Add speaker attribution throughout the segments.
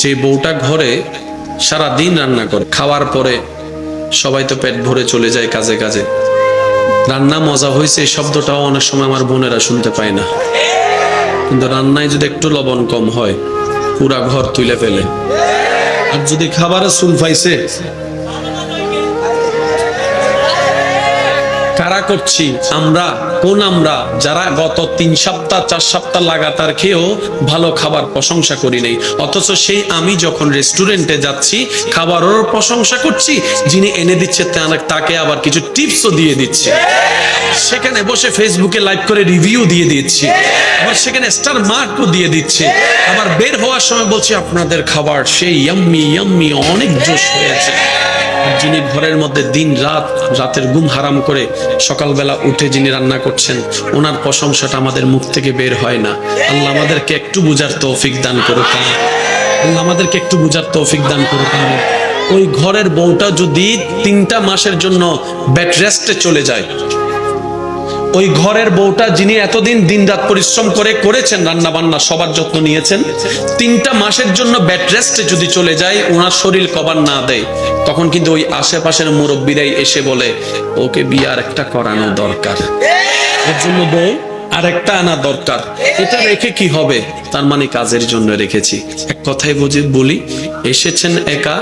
Speaker 1: যে বউটা ঘরে সারা দিন রান্না করে, খাওয়ার পরে সবাই তো পেট ভরে চলে যায় কাজে কাজে। রান্না মজা হয়েছে, এই শব্দটাও অনেক সময় আমার বোনেরা শুনতে পায় না। কিন্তু রান্নায় যদি একটু লবণ কম হয়, পুরা ঘর তুলে ফেলে। আর যদি খাবারে চুল পাইছে কারা করছি? আমরা কোন আমরা যারা গত তিন সপ্তাহ, চার সপ্তাহ লাগাতার খেয়েও ভালো খাবার প্রশংসা করি নাই। অথচ সেই আমি যখন রেস্টুরেন্টে যাচ্ছি, খাবারের প্রশংসা করছি, যিনি এনে দিচ্ছে তাকে আবার কিছু টিপসও দিয়ে দিচ্ছে। সেখানে বসে ফেসবুকে লাইভ করে রিভিউ দিয়ে দিচ্ছি। আবার সেখানে স্টার মার্কও দিয়ে দিচ্ছে। আবার বের হওয়ার সময় বলছি, আপনাদের খাবার সেই অনেক জোশ হয়েছে। যিনি ঘরের মধ্যে দিন রাত রাতের গুম হারাম করে সকালবেলা উঠে যিনি রান্না করছেন, ওনার প্রশংসাটা আমাদের মুখ থেকে বের হয় না আল্লাহ আমাদেরকে একটু বুঝার তৌফিক দান করুক আল্লাহ আমাদেরকে একটু বুঝার তৌফিক দান করুক। ওই ঘরের বউটা যদি তিনটা মাসের জন্য বেড রেস্টে চলে যায় ওই ঘরের বউটা যিনি এতদিন দিনরাত পরিশ্রম করে করেছেন রান্না বান্না সবার যত্ন নিয়েছেন, তিনটা মাসের জন্য বেড রেস্টে যদি চলে যায় ওনার শরীর কবার না দেয়, তখন কিন্তু ওই আশেপাশের মুরব্বীরাই এসে বলে, ওকে বিয়ে আর একটা করানো দরকার। এর জন্য বউ আর একটা আনা দরকার। এটা রেখে কি হবে? তার মানে কাজের জন্য রেখেছি। এক কথাই বুঝি বলি, এসেছেন একা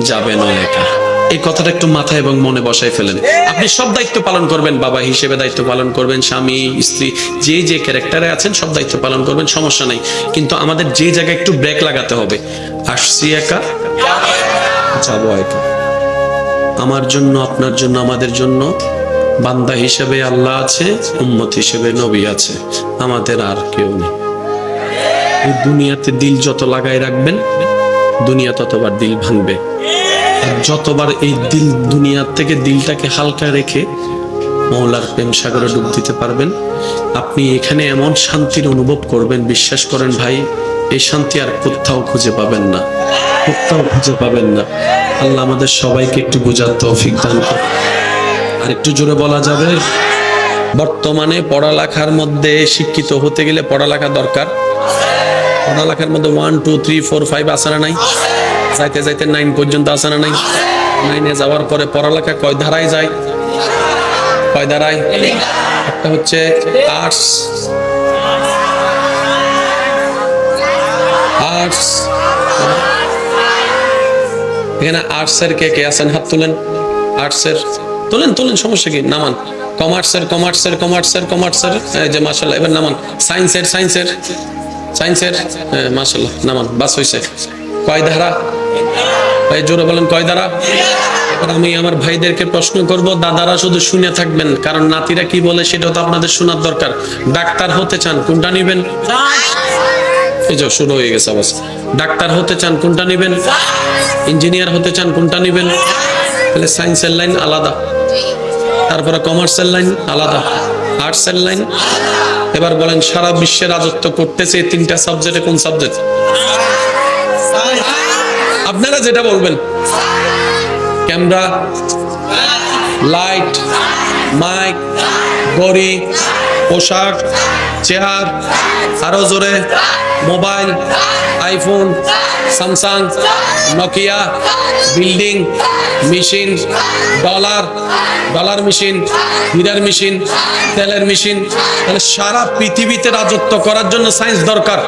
Speaker 1: যাবে যাবেন একা। এই কথাটা একটু মাথায় এবং মনে বসায় ফেলেন। আপনি সব দায়িত্ব পালন করবেন, বাবা হিসেবে দায়িত্ব পালন করবেন, স্বামী, স্ত্রী, যে যে ক্যারেক্টারে আছেন সব দায়িত্ব পালন করবেন, সমস্যা নাই। কিন্তু আমাদের যে জায়গায় একটু ব্রেক লাগাতে হবে। আসছি একা? যাব একা। আমার জন্য, আপনার জন্য, আমাদের জন্য বান্দা হিসেবে আল্লাহ আছে, উম্মত হিসেবে নবী আছে। আমাদের আর কেউ নেই। দুনিয়াতে দিল যত লাগাই রাখবেন, দুনিয়া ততবার দিল ভাঙবে। যতবার এই দিল দুনিয়ার থেকে দিলটাকে হালকা রেখে মৌলার প্রেম সাগরে ডুব দিতে পারবেন। আপনি এখানে এমন শান্তির অনুভব করবেন, বিশ্বাস করেন ভাই, এই শান্তি আর কোথাও খুঁজে পাবেন না। কোথাও খুঁজে পাবেন না। আল্লাহ আমাদের সবাইকে একটু বোঝার তৌফিক দান আর একটু জোরে বলা যাবে, বর্তমানে পড়ালেখার মধ্যে শিক্ষিত হতে গেলে পড়ালেখা দরকার। পড়ালেখার মধ্যে one two three four five আসারা নাই? যাইতে যাইতে নাইন পর্যন্ত আসানা নাই? নাইনে যাওয়ার পরে পড়ালেখা কয় ধারায় যায়? কয় ধারায়? একটা হচ্ছে আর্টস আর্টস এখানে আর্টসের কে কে আছেন? হাত তুলেন। আর্টসের তুলেন তুলেন, সমস্যা কি? নামান। কমার্সের কমার্সের কমার্সের কমার্সের এই যে মাশাল্লাহ এবার নামান। সায়েন্স সায়েন্সের সায়েন্সের সায়েন্সের হ্যাঁ মাশাল্লাহ নামান, বাস হয়েছে কয় ধারা? ভাই, জোরে বলেন, কয় ধারা এবার আমি আমার ভাইদেরকে প্রশ্ন করব, দাদারা শুধু শুনে থাকবেন, কারণ নাতিরা কি বলে সেটাও তো আপনাদের শোনার দরকার। ডাক্তার হতে চান, কোনটা নিবেন? এই যে, শুরু হয়ে গেছে অবস্থা ডাক্তার হতে চান, কোনটা ইঞ্জিনিয়ার হতে চান, কোনটা নিবেন? তাহলে সায়েন্সের লাইন আলাদা। তারপরে কমার্সের লাইন আলাদা। আর্টসের লাইন। এবার বলেন, সারা বিশ্বে রাজত্ব করতেছে তিনটা সাবজেক্টে কোন সাবজেক্ট আপনারা যেটা বলবেন। ক্যামেরা, লাইট, মাইক গড়ি পোশাক, চেয়ার, আরও জোরে, mobile, iPhone, Samsung, Nokia, building, machine, dollar dollar machine হীরার মেশিন, তেলের মেশিন, তাহলে সারা পৃথিবীতে রাজত্ব করার জন্য সায়েন্স দরকার।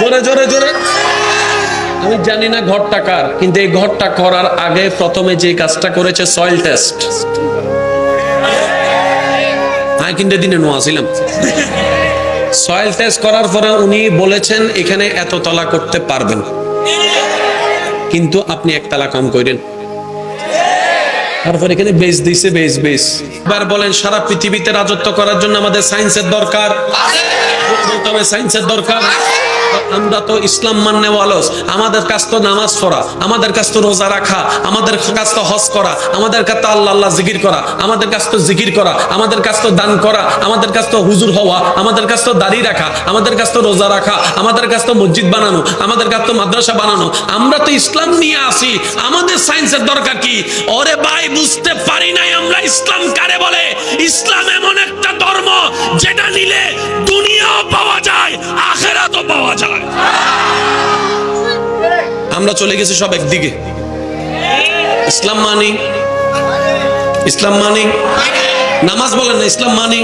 Speaker 1: জোরে জোরে জোরে। আমি জানি না ঘরটা কার, কিন্তু এই ঘরটা করার আগে প্রথমে যে কাজটা করেছে সয়েল টেস্ট হ্যাঁ কিন্তু দিনে নোয়া ছিলাম। সয়েল টেস্ট করার পরে উনি বলেছেন, এখানে এত তলা করতে পারবেন কিন্তু আপনি একতলা কম করেন। তারপর এখানে বেস দিছে বেস বেস এবার বলেন, সারা পৃথিবীতে রাজত্ব করার জন্য আমাদের সায়েন্সের দরকার? বলতে হবে সায়েন্সের দরকার। আমরা তো ইসলাম মাননে ওয়ালস আমাদের কাজ তো নামাজ পড়া আমাদের কাজ তো রোজা রাখা আমাদের কাজ তো হজ করা আমাদের কাজ তো আল্লাহ আল্লাহ জিকির করা আমাদের কাজ তো জিকির করা আমাদের কাজ তো দান করা আমাদের কাজ তো হুজুর হওয়া আমাদের কাজ তো দাড়ি রাখা আমাদের কাজ তো রোজা রাখা আমাদের কাজ তো মসজিদ বানানো আমাদের কাজ তো মাদ্রাসা বানানো আমরা তো ইসলাম নিয়ে আসি আমাদের সায়েন্সের দরকার কি ওরে ভাই বুঝতে পারি নাই আমরা ইসলাম কারে বলে ইসলাম এমন একটা ধর্ম যেটা নিলে দুনিয়াও পাওয়া যায় পাওয়া যায়। আমরা চলে গেছি সব একদিকে। ইসলাম মানি ইসলাম মানি নামাজ বলেন না, ইসলাম মানি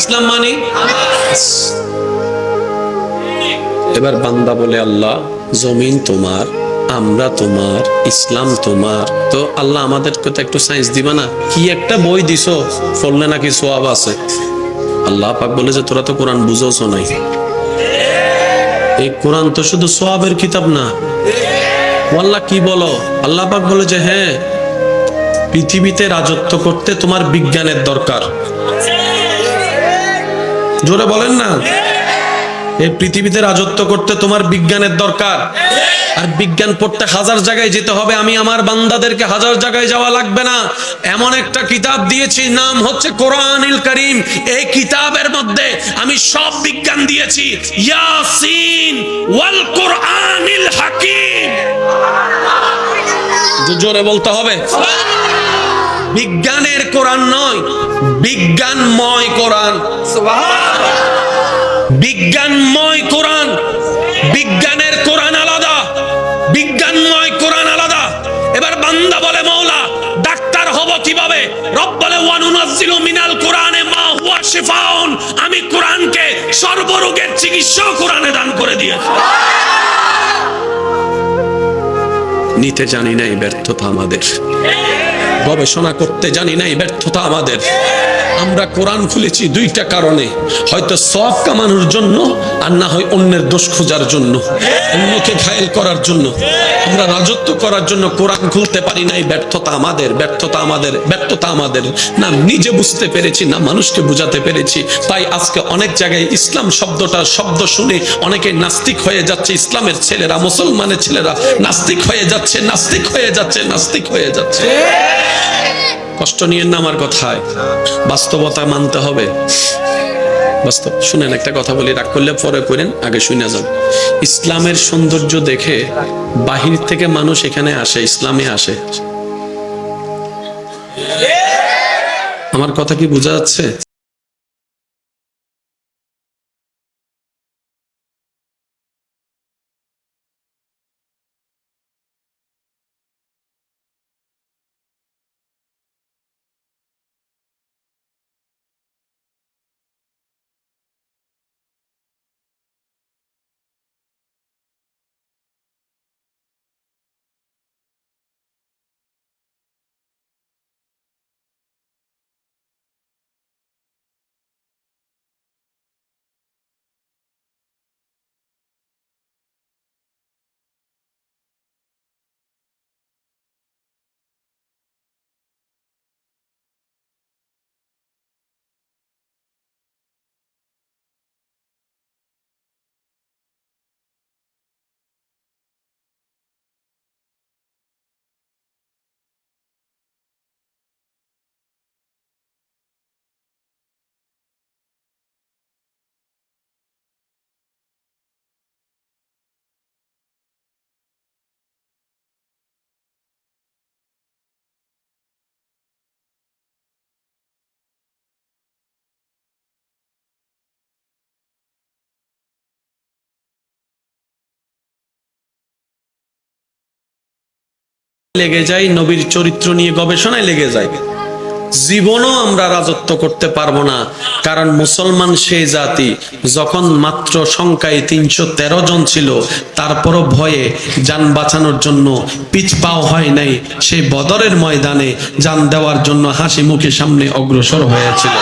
Speaker 1: ইসলাম মানি এবার বান্দা বলে, আল্লাহ, জমিন তোমার, আমরা তোমার, ইসলাম তোমার। তো আল্লাহ আমাদেরকে তো একটু সায়েন্স দিবা না? কি একটা বই দিছো? পড়লে নাকি সোয়াব আছে। আল্লাহ পাক বলে যে, তোরা তো কোরআন বুঝোছো নাই। এই কোরআন তো শুধু সোয়াবের কিতাব না। আল্লাহ কি বলো? আল্লাহ পাক বলে যে হ্যাঁ পৃথিবীতে রাজত্ব করতে তোমার বিজ্ঞানের দরকার। জোরে বলেন না? এই পৃথিবীতে রাজত্ব করতে তোমার বিজ্ঞানের দরকার। বিজ্ঞান পড়তে হাজার জায়গায় যেতে হবে। আমি আমার বান্দাদেরকে হাজার জায়গায় যাওয়া লাগবে না। এমন একটা কিতাব দিয়েছি নাম হচ্ছে কোরআনিল করিম। এই কিতাবের মধ্যে আমি সব বিজ্ঞান দিয়েছি। ইয়াসিন ওয়াল কোরআনিল হাকিম। জোরে বলতে হবে। বিজ্ঞানের কোরআন নয় বিজ্ঞানময় কোরআন। বিজ্ঞানময় কোরআন বিজ্ঞানের কোরআন আমি কোরআনকে সর্বরোগের চিকিৎসা কোরআনে দান করে দিয়েছি। নিতে জানি নাই ব্যর্থতা আমাদের। গবেষণা করতে জানি নাই ব্যর্থতা আমাদের। আমরা কোরআন খুলেছি দুইটা কারণে। হয়তো সব কামানোর জন্য আর না হয় অন্যের দোষ খোঁজার জন্য। অন্যকে ঘায়েল করার জন্য। আমরা রাজত্ব করার জন্য কোরআন খুলতে পারি না এই ব্যর্থতা আমাদের ব্যর্থতা আমাদের ব্যর্থতা আমাদের। না নিজে বুঝতে পেরেছি, না মানুষকে বুঝাতে পেরেছি। তাই আজকে অনেক জায়গায় ইসলাম শব্দটা, শব্দ শুনে অনেকে নাস্তিক হয়ে যাচ্ছে। ইসলামের ছেলেরা, মুসলমানের ছেলেরা নাস্তিক হয়ে যাচ্ছে, নাস্তিক হয়ে যাচ্ছে, নাস্তিক হয়ে যাচ্ছে। কষ্ট নিয়ে না আমার কথায়। বাস্তবতা মানতে হবে। বাস্তব, শুনেন, একটা কথা বলি, রাগ করলে পরে করেন, আগে শুনে যান। ইসলামের সৌন্দর্য দেখে বাহির থেকে মানুষ এখানে আসে, ইসলামে আসে। আমার কথা কি বোঝা যাচ্ছে? লেগে যাই নবীর চরিত্র নিয়ে গবেষণায় লেগে যায়। জীবনও আমরা রাজত্ব করতে পারব না, কারণ মুসলমান সেই জাতি যখন মাত্র সংখ্যায় তিনশো তেরো জন ছিল, তারপরও ভয়ে যান বাঁচানোর জন্য পিছপাও হয় নাই। সেই বদরের ময়দানে যান দেওয়ার জন্য হাসি মুখে সামনে অগ্রসর হয়েছিল।